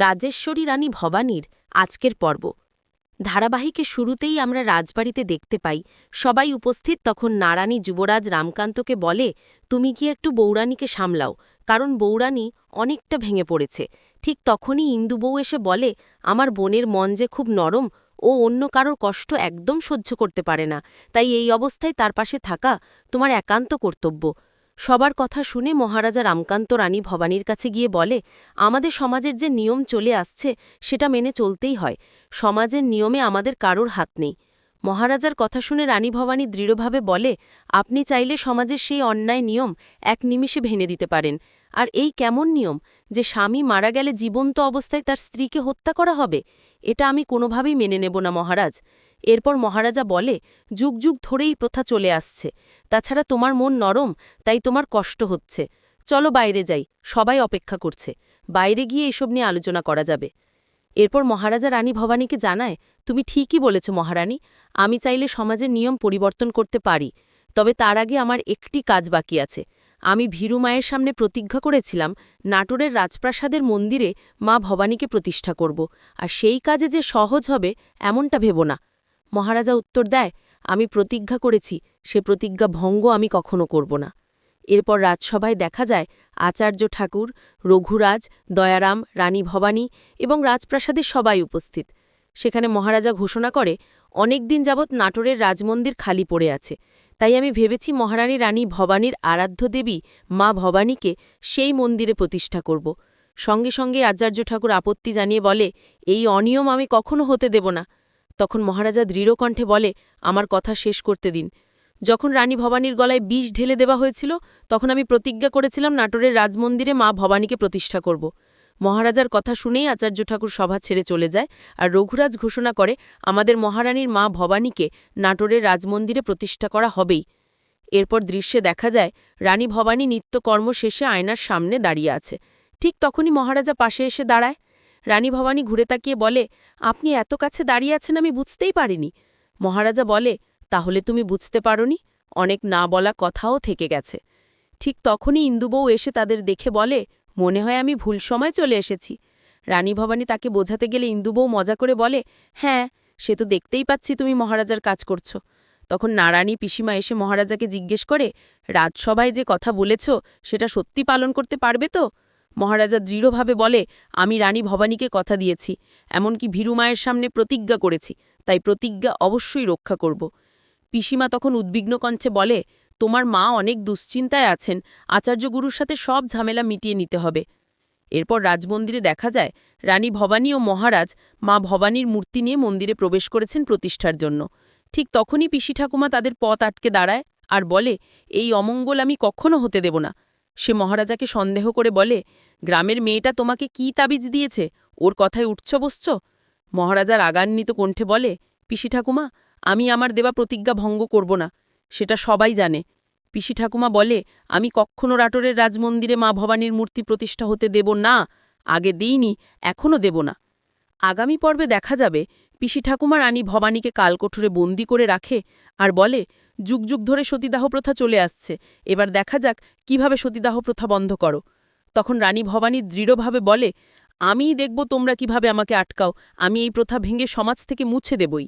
রাজেশ্বরী রানী ভবানীর আজকের পর্ব। ধারাবাহিকে শুরুতেই আমরা রাজবাড়িতে দেখতে পাই, সবাই উপস্থিত তখন নারানী যুবরাজ রামকান্তকে বলে, তুমি গিয়ে একটু বৌরানীকে সামলাও, কারণ বৌরানী অনেকটা ভেঙে পড়েছে। ঠিক তখনই ইন্দুবউ এসে বলে, আমার বোনের মন যে খুব নরম, ও অন্য কারোর কষ্ট একদম সহ্য করতে পারে না। তাই এই অবস্থায় তার পাশে থাকা তোমার একান্ত কর্তব্য। সবার কথা শুনে মহারাজা রামকান্ত রানী ভবানীর কাছে গিয়ে বলে, আমাদের সমাজের যে নিয়ম চলে আসছে, সেটা মেনে চলতেই হয়। সমাজের নিয়মে আমাদের কারোর হাত নেই। মহারাজার কথা শুনে রানী ভবানী দৃঢ়ভাবে বলে, আপনি চাইলে সমাজের সেই অন্যায় নিয়ম এক নিমিষে ভেঙে দিতে পারেন। আর এই কেমন নিয়ম যে স্বামী মারা গেলে জীবন্ত অবস্থায় তার স্ত্রীকে হত্যা করা হবে? এটা আমি কোনোভাবেই মেনে নেব না, মহারাজ। এরপর মহারাজা বলে, যুগ যুগ ধরেই প্রথা চলে আসছে। তাছাড়া তোমার মন নরম, তাই তোমার কষ্ট হচ্ছে। চলো বাইরে যাই, সবাই অপেক্ষা করছে। বাইরে গিয়ে এসব নিয়ে আলোচনা করা যাবে। এরপর মহারাজা রানী ভবানীকে জানায়, তুমি ঠিকই বলেছ, মহারানী। আমি চাইলে সমাজের নিয়ম পরিবর্তন করতে পারি। তবে তার আগে আমার একটি কাজ বাকি আছে। আমি ভীরু মায়ের সামনে প্রতিজ্ঞা করেছিলাম, নাটোরের রাজপ্রাসাদের মন্দিরে মা ভবানীকে প্রতিষ্ঠা করব, আর সেই কাজে যে সহজ হবে এমনটা ভেব না। মহারাজা উত্তর দেয়, আমি প্রতিজ্ঞা করেছি, সে প্রতিজ্ঞা ভঙ্গ আমি কখনো করব না। এরপর রাজসভায় দেখা যায়, আচার্য ঠাকুর, রঘুরাজ, দয়ারাম, রানী ভবানী এবং রাজপ্রাসাদের সবাই উপস্থিত। সেখানে মহারাজা ঘোষণা করে, অনেক দিন যাবৎ নাটোরের রাজমন্দির খালি পড়ে আছে। তাই আমি ভেবেছি মহারানী রানী ভবানীর আরাধ্য দেবী মা ভবানীকে সেই মন্দিরে প্রতিষ্ঠা করব। সঙ্গে সঙ্গে আচার্য ঠাকুর আপত্তি জানিয়ে বলে, এই অনিয়ম আমি কখনো হতে দেব না। তখন মহারাজা দৃঢ়কণ্ঠে বলে, আমার কথা শেষ করতে দিন। যখন রানী ভবানীর গলায় বিষ ঢেলে দেওয়া হয়েছিল, তখন আমি প্রতিজ্ঞা করেছিলাম নাটোরের রাজমন্দিরে মা ভবানীকে প্রতিষ্ঠা করব। মহারাজার কথা শুনেই আচার্য ঠাকুর সভা ছেড়ে চলে যায় আর রঘুরাজ ঘোষণা করে, আমাদের মহারানীর মা ভবানীকে নাটোরের রাজমন্দিরে প্রতিষ্ঠা করা হবেই। এরপর দৃশ্যে দেখা যায়, রানী ভবানী নিত্যকর্ম শেষে আয়নার সামনে দাঁড়িয়ে আছে। ঠিক তখনই মহারাজা পাশে এসে দাঁড়ায়। রানী ভবানী ঘুরে তাকিয়ে বলে, আপনি এত কাছে দাঁড়িয়ে আছেন আমি বুঝতেই পারিনি। মহারাজা বলে, তাহলে তুমি বুঝতে পারোনি, অনেক না বলা কথাও থেকে গেছে। ঠিক তখনই ইন্দুবউ এসে তাদের দেখে বলে মনে হয় আমি ভুল সময় চলে এসেছি। রানী ভবানী তাকে বোঝাতে গেলে ইন্দুবউ মজা করে বলে হ্যাঁ সে তো দেখতেই পাচ্ছি তুমি মহারাজার কাজ করছ। তখন নারানী পিসিমা এসে মহারাজাকে জিজ্ঞেস করে, রাজসভায় যে কথা বলেছ, সেটা সত্যি পালন করতে পারবে তো? মহারাজা দৃঢ়ভাবে বলে, আমি রানী ভবানীকে কথা দিয়েছি, এমনকি ভীরুমায়ের সামনে প্রতিজ্ঞা করেছি, তাই প্রতিজ্ঞা অবশ্যই রক্ষা করব। পিসিমা তখন উদ্বিগ্ন কণ্ঠে বলে তোমার মা অনেক দুশ্চিন্তায় আছেন আচার্যগুরুর সাথে সব ঝামেলা মিটিয়ে নিতে হবে। এরপর রাজমন্দিরে দেখা যায়, রানী ভবানী ও মহারাজ মা ভবানীর মূর্তি নিয়ে মন্দিরে প্রবেশ করেছেন প্রতিষ্ঠার জন্য। ঠিক তখনই পিসি ঠাকুমা তাদের পথ আটকে দাঁড়ায় আর বলে, এই অমঙ্গল আমি কখনো হতে দেব না। সে মহারাজাকে সন্দেহ করে বলে, গ্রামের মেয়েটা তোমাকে কি তাবিজ দিয়েছে? ওর কথায় উঠছ বসছ? মহারাজা রাগান্বিত কণ্ঠে বলে, পিসি ঠাকুমা, আমি আমার দেবা প্রতিজ্ঞা ভঙ্গ করব না। সেটা সবাই জানে। পিসি ঠাকুমা বলে, আমি কক্ষনো রাটোরের রাজমন্দিরে মা ভবানীর মূর্তি প্রতিষ্ঠা হতে দেব না, আগে দিইনি, এখনও দেব না। আগামী পর্বে দেখা যাবে, পিসি ঠাকুমা রানী ভবানীকে কালকোঠরে বন্দি করে রাখে আর বলে, যুগ যুগ ধরে সতীদাহ প্রথা চলে আসছে, এবার দেখা যাক কীভাবে সতীদাহ প্রথা বন্ধ করো। তখন রানী ভবানী দৃঢ়ভাবে বলে, আমিই দেখব তোমরা কীভাবে আমাকে আটকাও, আমি এই প্রথা ভেঙে সমাজ থেকে মুছে দেবই।